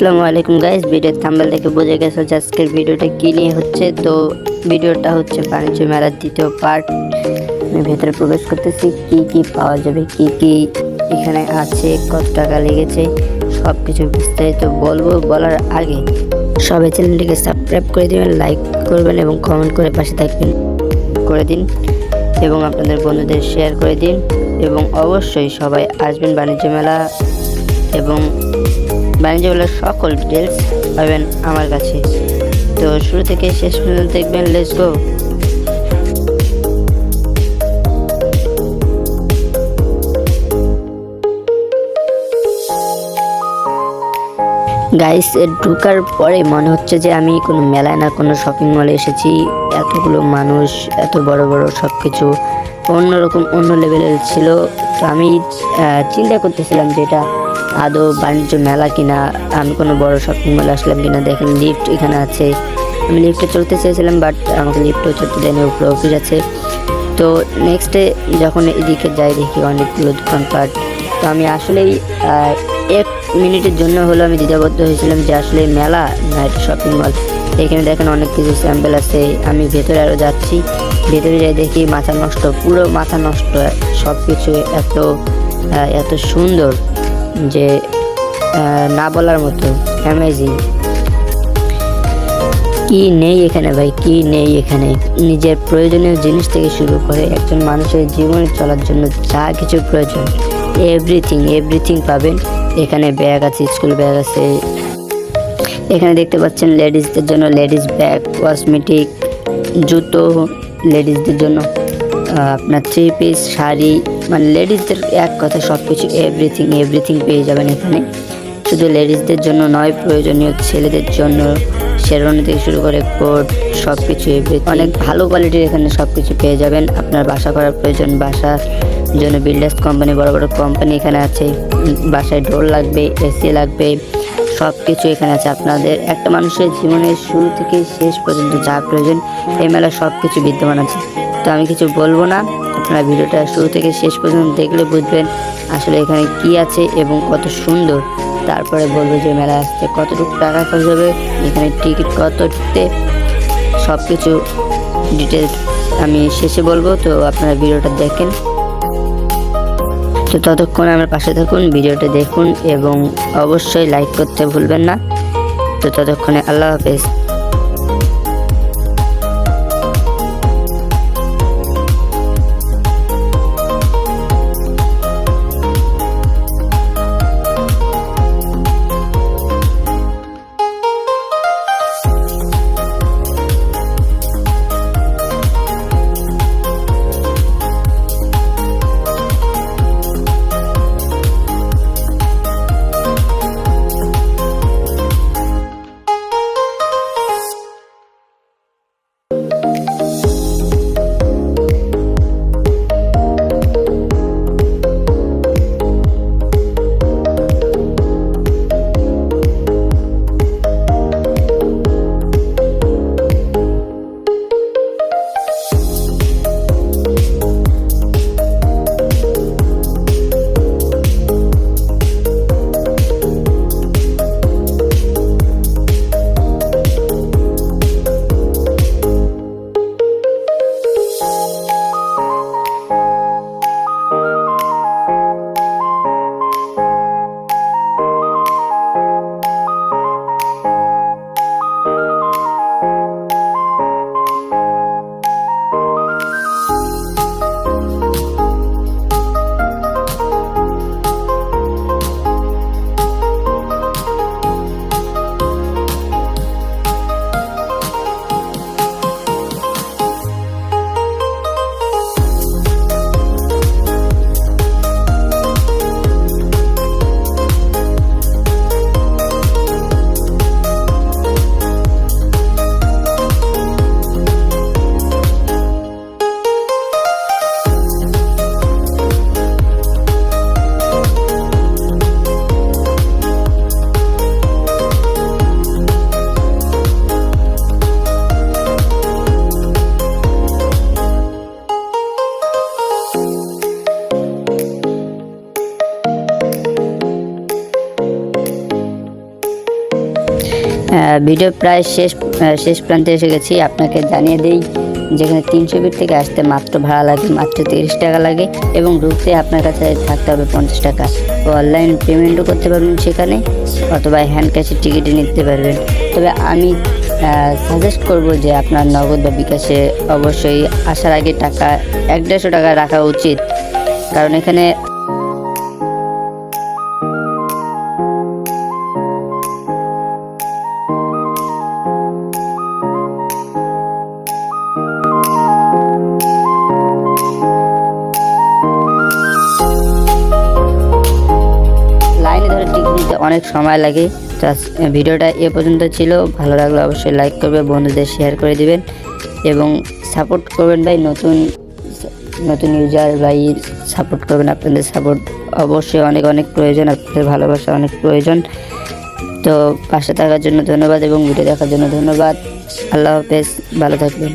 আসসালামু আলাইকুম গাইস, ভিডিওর থাম্বেল দেখে বুঝে গেছো যে আজকের ভিডিওটা কী নিয়ে হচ্ছে। তো ভিডিওটা হচ্ছে বাণিজ্য মেলার দ্বিতীয় পার্ট আমি ভেতরে প্রবেশ করতেছি, কি কি পাওয়া যাবে, কি কি এখানে আছে, কত টাকা লেগেছে সব কিছু বিস্তারিত বলব বলার আগে সবাই চ্যানেলটিকে সাবস্ক্রাইব করে দেবেন, লাইক করবেন এবং কমেন্ট করে পাশে থাকবেন, করে দিন এবং আপনাদের বন্ধুদের শেয়ার করে দিন এবং অবশ্যই সবাই আসবেন বাণিজ্য মেলা এবং বাণিজ্য মেলার সকল ডিটেলস পাবেন আমার কাছে। তো শুরু থেকে শেষ পর্যন্ত দেখবেন লেটস গো গাইস ঢুকার পরে মনে হচ্ছে যে আমি কোনো মেলায় না কোনো শপিং মলে এসেছি। এতগুলো মানুষ, এত বড় বড় সব কিছু অন্যরকম, অন্য লেভেলের ছিল। তো আমি চিন্তা করতেছিলাম যে এটা আদৌ বাণিজ্য মেলা কিনা, আমি কোনো বড় শপিং মলে আসলাম কিনা, দেখেন লিফট এখানে আছে। আমি লিফটে চলতে চেয়েছিলাম বাট আমাকে লিফটেও চলতে দেয়নি, উপরে অফিস আছে। তো নেক্সটে যখন এদিকে যাই, দেখি অনেকগুলো দোকানপাট। তো আমি আসলেই এক মিনিটের জন্য হলো আমি দ্বিধাবদ্ধ হয়েছিলাম যে আসলে মেলা না শপিং মল এখানে দেখেন অনেক কিছু স্যাম্পেল আছে। আমি ভেতরে আরও যাচ্ছি। ভেতরে যাই দেখি মাথা নষ্ট, পুরো মাথা নষ্ট। সব কিছু এত এত সুন্দর যে না বলার মতো। অ্যামেজিং কি নেই এখানে ভাই, কি নেই এখানে? নিজের প্রয়োজনীয় জিনিস থেকে শুরু করে একজন মানুষের জীবনে চলার জন্য যা কিছু প্রয়োজন এভরিথিং এভরিথিং পাবেন। এখানে ব্যাগ আছে স্কুল ব্যাগ আছে এখানে দেখতে পাচ্ছেন লেডিসদের জন্য লেডিস ব্যাগ, কসমেটিক, জুতো, লেডিসদের জন্য আপনার থ্রি পিস, শাড়ি মানে লেডিসদের এক কথা সব কিছু এভরিথিং এভরিথিং পেয়ে যাবেন এখানে। শুধু লেডিসদের জন্য নয়, প্রয়োজনীয় ছেলেদের জন্য শেরওয়ানি থেকে শুরু করে কোট সব কিছু অনেক ভালো কোয়ালিটির এখানে সব কিছু পেয়ে যাবেন। আপনার বাসা করার প্রয়োজন বাসা জন্য বিল্ডার্স কোম্পানি বড় বড় কোম্পানি এখানে আছে। বাসায় ডোর লাগবে এসি লাগবে। সব কিছু এখানে আছে। আপনাদের একটা মানুষের জীবনের শুরু থেকে শেষ পর্যন্ত যা প্রয়োজন, এই মেলায় সব কিছু বিদ্যমান আছে। তো আমি কিছু বলব না। আপনারা ভিডিওটা শুরু থেকে শেষ পর্যন্ত দেখলে বুঝবেন আসলে এখানে কি আছে এবং কত সুন্দর। তারপরে বলব যে মেলা আসতে কতটুকু টাকা খরচ হবে, এখানে টিকিট কত ঢুকতে সব কিছু ডিটেলস আমি শেষে বলব। তো আপনারা ভিডিওটা দেখেন। তো ততক্ষণ আমার পাশে থাকুন, ভিডিওটি দেখুন এবং অবশ্যই লাইক করতে ভুলবেন না। তো ততক্ষণে আল্লাহ হাফেজ। ভিডিও প্রায় শেষ শেষ প্রান্তে এসে গেছি। আপনাকে জানিয়ে দিই, যেখানে তিনশো ফিট থেকে আসতে মাত্র ভাড়া লাগে, মাত্র তিরিশ টাকা লাগে এবং ঢুকতে আপনার কাছে থাকতে হবে পঞ্চাশ টাকা। অনলাইন পেমেন্টও করতে পারবেন সেখানে অথবা হ্যান্ড ক্যাশের টিকিটে নিতে পারবেন। তবে আমি সাজেস্ট করব যে আপনার নগদ বা বিকাশে অবশ্যই আসার আগে টাকা, এক দেড়শো টাকা রাখা উচিত। কারণ এখানে অনেক সময় লাগে। ভিডিওটা এ পর্যন্ত ছিল। ভালো লাগলে অবশ্যই লাইক করবে, বন্ধুদের শেয়ার করে দিবেন এবং সাপোর্ট করবেন ভাই। নতুন নতুন ইউজার ভাই সাপোর্ট করবেন, আপনাদের সাপোর্ট অবশ্যই অনেক অনেক প্রয়োজন, আপনাদের ভালোবাসা অনেক প্রয়োজন। তো পাশে থাকার জন্য ধন্যবাদ এবং ভিডিও দেখার জন্য ধন্যবাদ। আল্লাহ হাফেজ, ভালো থাকবেন।